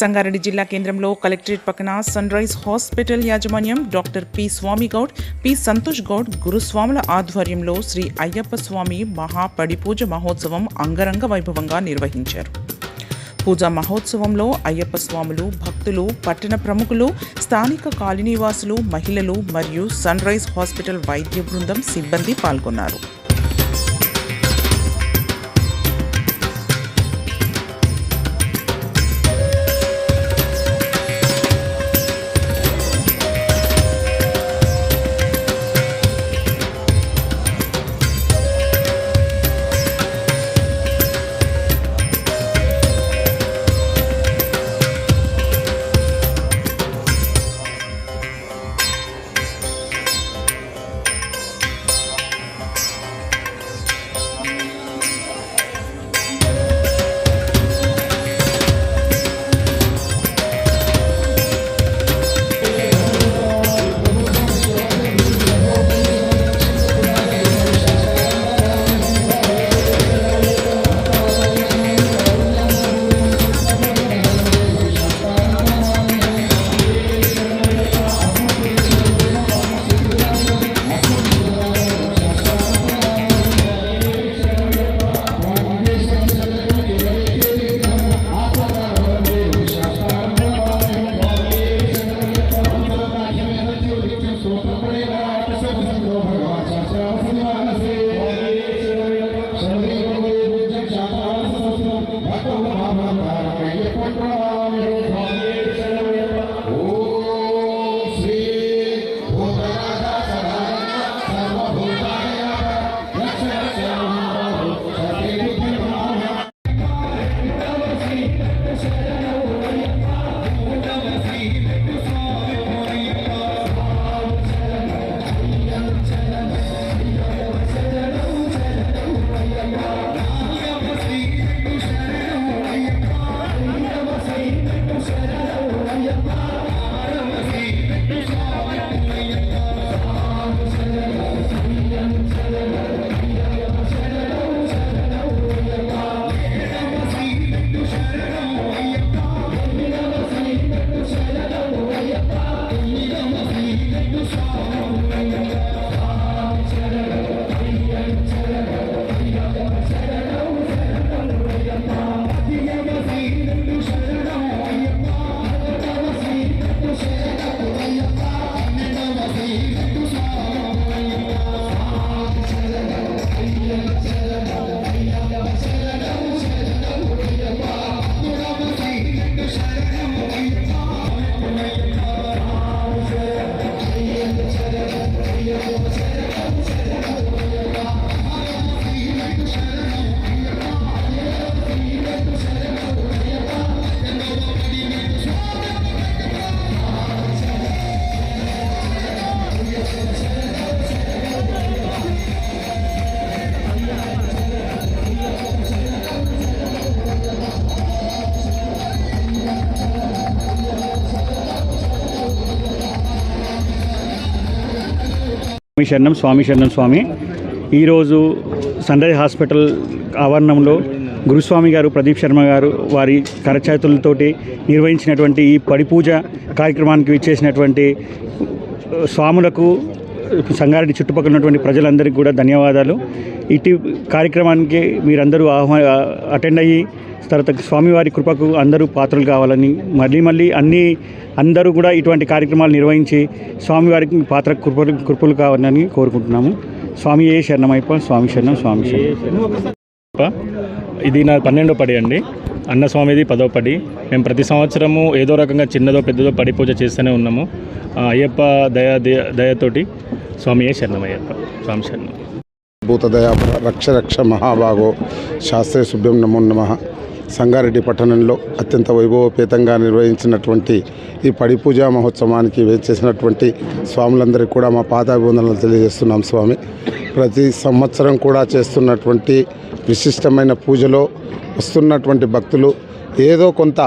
సంగారెడ్డి జిల్లా కేంద్రంలో కలెక్టరేట్ పక్కన సన్ రైజ్ హాస్పిటల్ యాజమాన్యం doctor P Swamy Goud P Santosh Goud గురుస్వాముల ఆధ్వర్యంలో శ్రీ అయ్యప్ప స్వామి మహాపడిపూజ మహోత్సవం అంగరంగ వైభవంగా నిర్వహించారు. పూజా మహోత్సవంలో అయ్యప్ప స్వాములు భక్తులు పట్టణ ప్రముఖులు స్థానిక కాలనీవాసులు మహిళలు మరియు సన్ రైజ్ హాస్పిటల్ వైద్య బృందం సిబ్బంది పాల్గొన్నారు. Thank you. స్వామి శరణం స్వామి శరణం స్వామి. ఈరోజు సన్ హాస్పిటల్ ఆవరణంలో గురుస్వామి గారు ప్రదీప్ శర్మ గారు వారి కరచేతులతోటి నిర్వహించినటువంటి ఈ పడిపూజ కార్యక్రమానికి ఇచ్చేసినటువంటి స్వాములకు సంగారెడ్డి చుట్టుపక్కల ఉన్నటువంటి ప్రజలందరికీ కూడా ధన్యవాదాలు. ఇటు కార్యక్రమానికి మీరందరూ ఆహ్వా అటెండ్ అయ్యి తర్వాత స్వామివారి కృపకు అందరూ పాత్రలు కావాలని మళ్ళీ మళ్ళీ అన్ని అందరూ కూడా ఇటువంటి కార్యక్రమాలు నిర్వహించి స్వామివారికి పాత్ర కృపలు కృపలు కావాలని కోరుకుంటున్నాము. స్వామి ఏ శరణమైప స్వామి శరణం స్వామి శరణం. అయ్యప్ప. ఇది నా పన్నెండో పడి అండి. అన్న స్వామిది పదో పడి. మేము ప్రతి సంవత్సరము ఏదో రకంగా చిన్నదో పెద్దదో పడి పూజ చేస్తూనే ఉన్నాము. అయ్యప్ప దయ దయ దయతోటి స్వామి ఏ శరణం అయ్యప్ప స్వామి శరణం. భూతదయా రక్ష రక్ష మహాభాగో శాస్త్రీయ శుభ్యం నమో నమ. సంగారెడ్డి పట్టణంలో అత్యంత వైభవపేతంగా నిర్వహించినటువంటి ఈ పడి పూజా మహోత్సవానికి వేచేసినటువంటి స్వాములందరికీ కూడా మా పాదాభివందనలు తెలియజేస్తున్నాం స్వామి. ప్రతి సంవత్సరం కూడా చేస్తున్నటువంటి విశిష్టమైన పూజలో వస్తున్నటువంటి భక్తులు ఏదో కొంత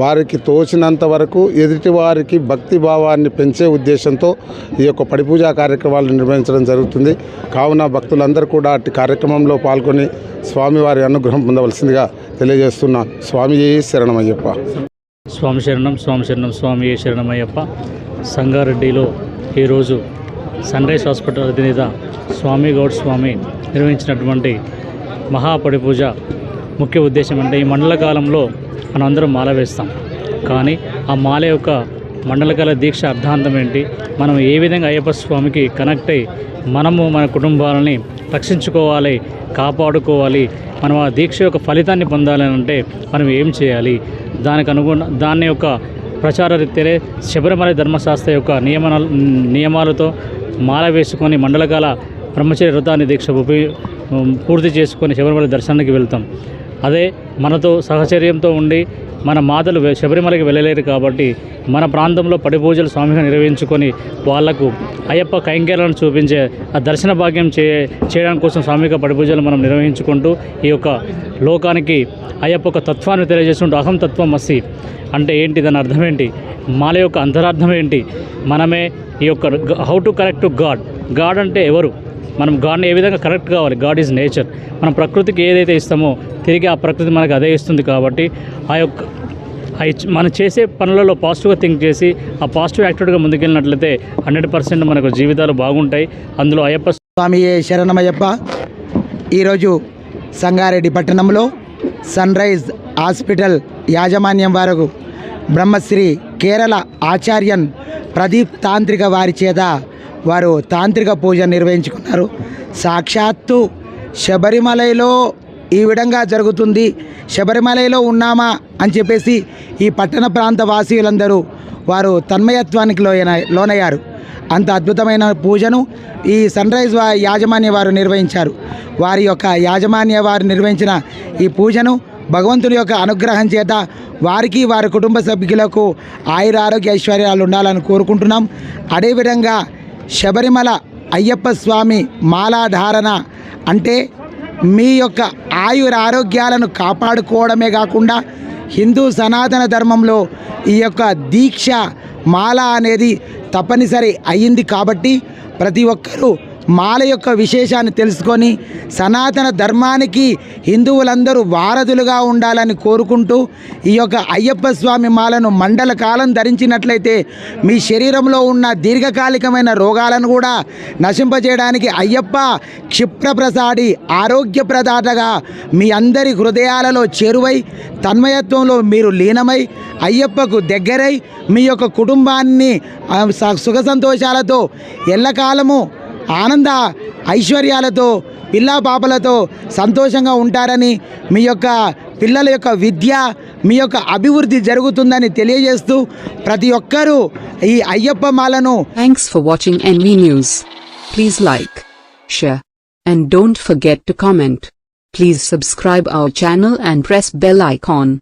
వారికి తోచినంత వరకు ఎదుటి వారికి భక్తి భావాన్ని పెంచే ఉద్దేశంతో ఈ యొక్క పడిపూజా కార్యక్రమాలు నిర్వహించడం జరుగుతుంది. కావున భక్తులందరూ కూడా అట్టి కార్యక్రమంలో పాల్గొని స్వామివారి అనుగ్రహం పొందవలసిందిగా తెలియజేస్తున్నా. స్వామి శరణమయ్యప్ప. స్వామి శరణం స్వామి శరణం స్వామి శరణమయ్యప్ప. సంగారెడ్డిలో ఈరోజు సన్ రైజ్ హాస్పిటల్ అధినేత స్వామి గౌడ్ స్వామి నిర్వహించినటువంటి మహాపడిపూజ ముఖ్య ఉద్దేశం అంటే ఈ మండల కాలంలో మనం అందరం మాల వేస్తాం. కానీ ఆ మాల యొక్క మండలకాల దీక్ష అర్థాంతం ఏంటి? మనం ఏ విధంగా అయ్యప్ప స్వామికి కనెక్ట్ అయ్యి మనము మన కుటుంబాలని రక్షించుకోవాలి కాపాడుకోవాలి మనం ఆ దీక్ష యొక్క ఫలితాన్ని పొందాలి అంటే మనం ఏం చేయాలి? దానికి అనుగుణ దాని యొక్క ప్రచార రీత్యలే శబరిమల ధర్మశాస్త్ర యొక్క నియమన నియమాలతో మాల వేసుకొని మండలకాల బ్రహ్మచర్య వ్రతాన్ని దీక్ష ఉపయోగ పూర్తి చేసుకొని శబరిమల దర్శనానికి వెళ్తాం. అదే మనతో సహచర్యంతో ఉండి మన మాతలు శబరిమలకి వెళ్ళలేరు కాబట్టి మన ప్రాంతంలో పడి పూజలు స్వామిగా నిర్వహించుకొని వాళ్ళకు అయ్యప్ప కైంకర్యాలను చూపించే ఆ దర్శన భాగ్యం చే చేయడం కోసం స్వామిక పడిపూజలు మనం నిర్వహించుకుంటూ ఈ యొక్క లోకానికి అయ్యప్ప ఒక తత్వాన్ని తెలియజేస్తుంటూ అహం తత్వం అస్సి అంటే ఏంటి? దాని అర్థం ఏంటి? మాల యొక్క అంతరార్థం ఏంటి? మనమే ఈ యొక్క how to correct to God. God అంటే ఎవరు? మనం గాడ్ని ఏ విధంగా కరెక్ట్ కావాలి? God is nature. మనం ప్రకృతికి ఏదైతే ఇస్తామో తిరిగి ఆ ప్రకృతి మనకు అదే ఇస్తుంది కాబట్టి ఆ యొక్క మనం చేసే పనులలో పాజిటివ్గా థింక్ చేసి ఆ పాజిటివ్ యాక్టివిటీగా ముందుకెళ్ళినట్లయితే హండ్రెడ్ పర్సెంట్ మనకు జీవితాలు బాగుంటాయి. అందులో అయ్యప్ప స్వామి శరణమయ్యప్ప. ఈరోజు సంగారెడ్డి పట్టణంలో సన్ రైజ్ హాస్పిటల్ యాజమాన్యం వారు బ్రహ్మశ్రీ కేరళ ఆచార్యన్ ప్రదీప్ తాంత్రిక వారి చేత వారు తాంత్రిక పూజ నిర్వహించుకున్నారు. సాక్షాత్తు శబరిమలలో ఈ విధంగా జరుగుతుంది. శబరిమలలో ఉన్నామా అని చెప్పేసి ఈ పట్టణ ప్రాంత వాసీయులందరూ వారు తన్మయత్వానికి లోయన లోనయ్యారు. అంత అద్భుతమైన పూజను ఈ సన్ రైజ్ యాజమాన్య వారు నిర్వహించారు. వారి యొక్క యాజమాన్య వారు నిర్వహించిన ఈ పూజను భగవంతుని యొక్క అనుగ్రహం చేత వారికి వారి కుటుంబ సభ్యులకు ఆయుర ఆరోగ్య ఐశ్వర్యాలు ఉండాలని కోరుకుంటున్నాం. అదేవిధంగా శబరిమల అయ్యప్ప స్వామి మాలాధారణ అంటే మీ యొక్క ఆయుర ఆరోగ్యాలను కాపాడుకోవడమే కాకుండా హిందూ సనాతన ధర్మంలో ఈ యొక్క దీక్ష మాల అనేది తప్పనిసరి అయ్యింది కాబట్టి ప్రతి ఒక్కరూ మాల యొక్క విశేషాన్ని తెలుసుకొని సనాతన ధర్మానికి హిందువులందరూ వారధులుగా ఉండాలని కోరుకుంటూ ఈ యొక్క అయ్యప్ప స్వామి మాలను మండల కాలం ధరించినట్లయితే మీ శరీరంలో ఉన్న దీర్ఘకాలికమైన రోగాలను కూడా నశింపజేయడానికి అయ్యప్ప క్షిప్రప్రసాడి ఆరోగ్యప్రదాతగా మీ అందరి హృదయాలలో చేరువై తన్మయత్వంలో మీరు లీనమై అయ్యప్పకు దగ్గరై మీ యొక్క కుటుంబాన్ని స- సుఖ సంతోషాలతో ఎల్లకాలము ఆనంద ఐశ్వర్యాలతో పిల్లా పాపలతో సంతోషంగా ఉంటారని మీ యొక్క పిల్లల యొక్క విద్య మీ యొక్క అభివృద్ధి జరుగుతుందని తెలియజేస్తూ ప్రతి ఒక్కరూ ఈ అయ్యప్ప మాలను thanks for watching NV news please like share and don't forget to comment please subscribe our channel and press bell icon